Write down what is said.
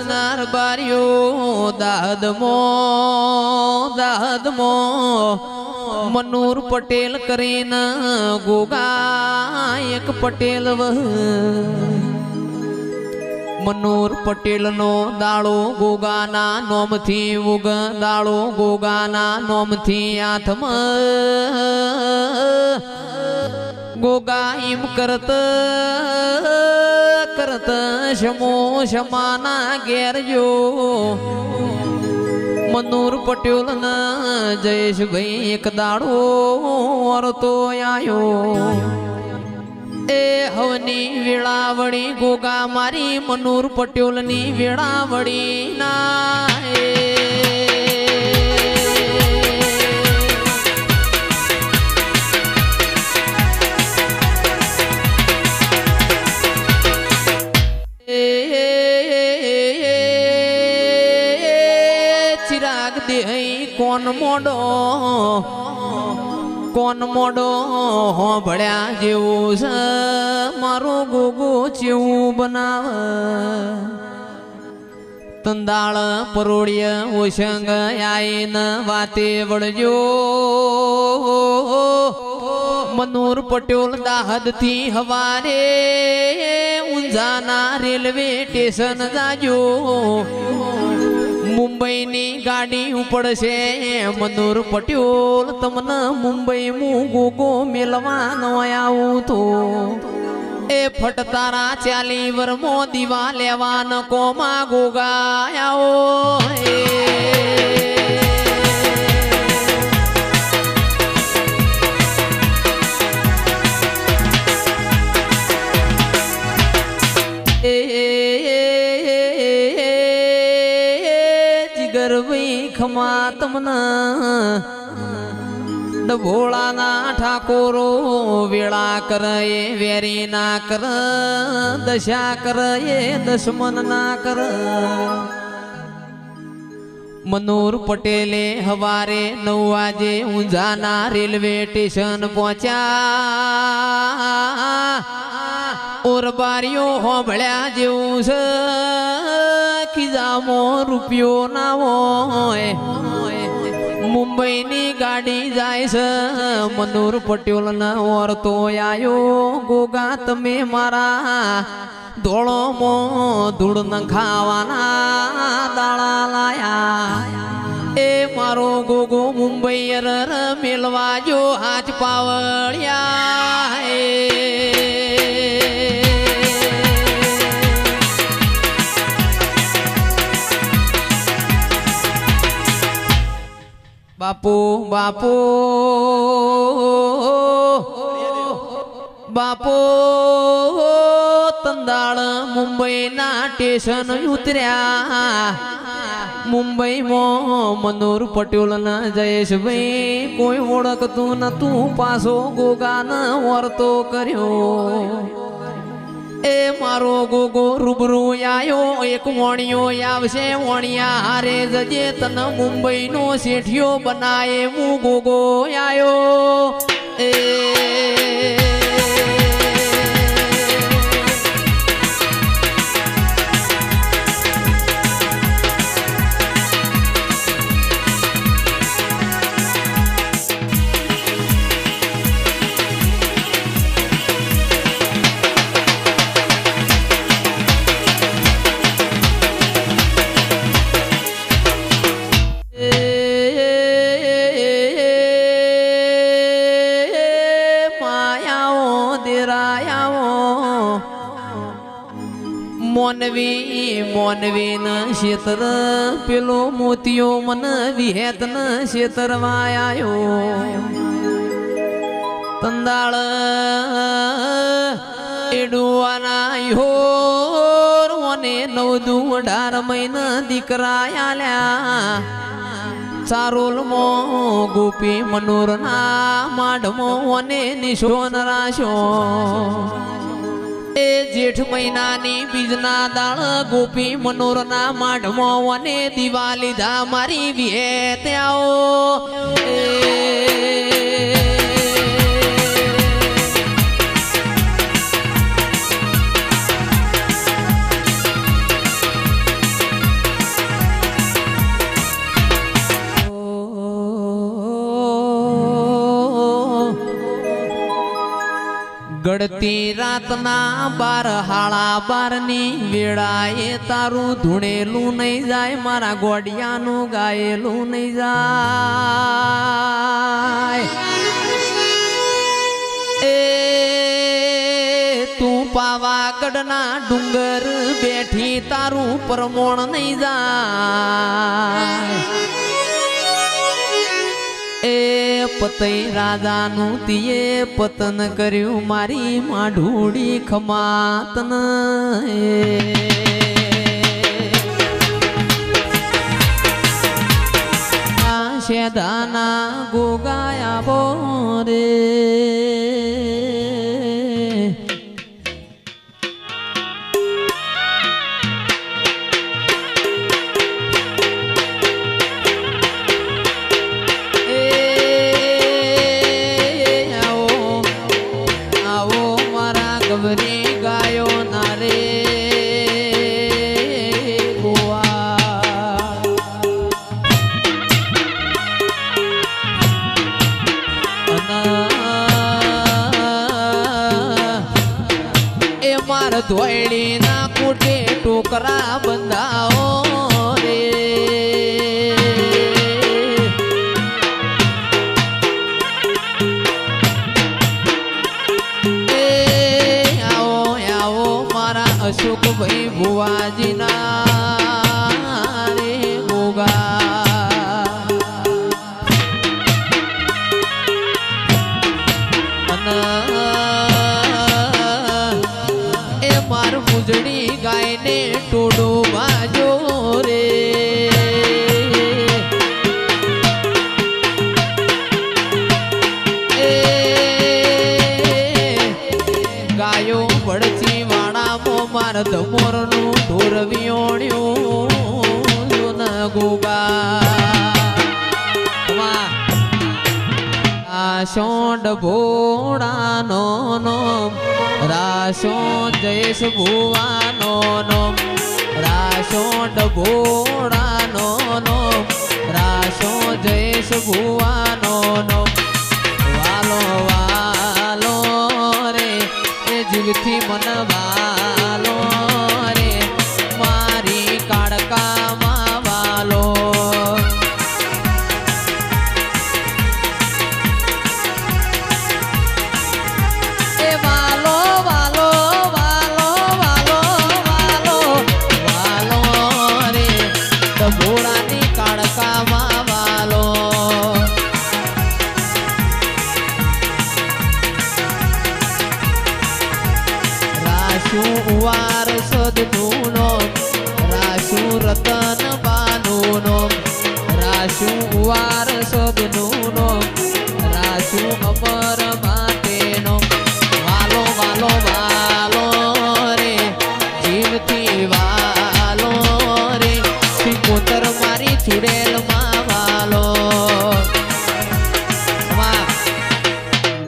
વારસદનાર બાર્યો દાદમો દાદમો મનૂર પટેલ કરીને ગોગા એક પટેલ મનોર પટેલનો દાળો ગોગાના નોમથી ઉગ, દાળો ગોગાના નોમથી આથમ. ગોગા એમ કરત. કરત શમો શમાના ઘેર જો. મનોર પટેલ ના જયેશભાઈ એક દાડો વરતો આયો. એ હવની વેળાવળી ગોગા મારી મનૂર પટેલની વેળાવળી ના મોડો? કોણ મોડો? હોભળ્યા જેવું છે. મારું ગુગુ ચેવું બનાવ. તંદાળ પરોળ્ય ઓશંગ આઈન વાતે વળજો મનોર પટેલ દાહદથી હવારે ઊંઝાના રેલવે સ્ટેશન જાજો. મુંબઈની ગાડી ઉપડશે. મનુર પટ્યોલ તમને મુંબઈ હું ગોગો મેલવાનો આવું તો. એ ફટતારા ચાલી વર્મો દીવા લેવાન કોમા ગોગાયાઓ એ ભાઈ ખમા તમને. ડભોળાના ઠાકોરો વેળા કરે એ વેરી ના કર, દશા કરે એ દશમન ના કર. મનોર પટેલે હવારે નવ વાજે ઊંઝાના રેલવે સ્ટેશન પહોંચ્યા. ઓરબારીઓ હોભળ્યા જેવું છે. ખીજામો રૂપિયો ના હોય. મુંબઈની ગાડી જાય છે, મનોર પટેલ ના ઓરતો આયો, ગોગા તમે મારા ધોળોમો ધૂળ ન ખાવાના દાળા લાયા. એ મારો ગોગો મુંબઈ મેલવા જો હાથ પાવળ્યા. બાપુ બાપુ. બાપુ, તંદાળ મુંબઈના સ્ટેશન ઉતર્યા. મુંબઈમાં મનોર પટેલ ના જયેશભાઈ કોઈ ઓળખતું નતું. પાછો ગોગાને વર્તો કર્યો. એ મારો ગોગો રૂબરૂ આયો, એક વણિયો આવશે, વણિયા હારે જજે તન મુંબઈ નો શેઠિયો બનાય હું ગોગો આયો. મોનવી મોનવી ન શેતર. પેલો મોતિયો મન વિહેત ન શેતર વાયો તંદાળ એડુવાના યોર મને નવ દુ અઢાર મહિના દીકરા આલ્યા ચારોલમો ગોપી મનોરના માઢમો અને નિશોન રાશો. જેઠ મહિનાની બીજના દાળ ગોપી મનોરના માઢમો અને દીવા લીધા મારી વિહે આવો. ગળતી રાતના બાર, હાળા બારની વેળાએ તારું ધૂણેલું નહીં જાય, મારા ગોડિયાનું ગાયેલું નહીં જાય. એ તું પાવાગઢના ડુંગર બેઠી તારું પરમોણ નહીં જાય. પતઈ રાજાનું તીએ પતન કર્યું મારી માઢુડી ખમાતન. શેદાના ગોગાયા બોરે. એ માર ધોયડી ના કુટે ટોકરા બંધાઓ રે. આવો આવો મારા અશોકભાઈ ભુવાજીના મુજડી ગાયને ટોડો બાજો રે ગાયો પડચી વાળામો માર ધમોરનું ઢોર વિયોણ્યું ન ગોગા સોંડ ભોળાનો નો રાશો જયેશ ભુવાનો નો ભોળાનો What.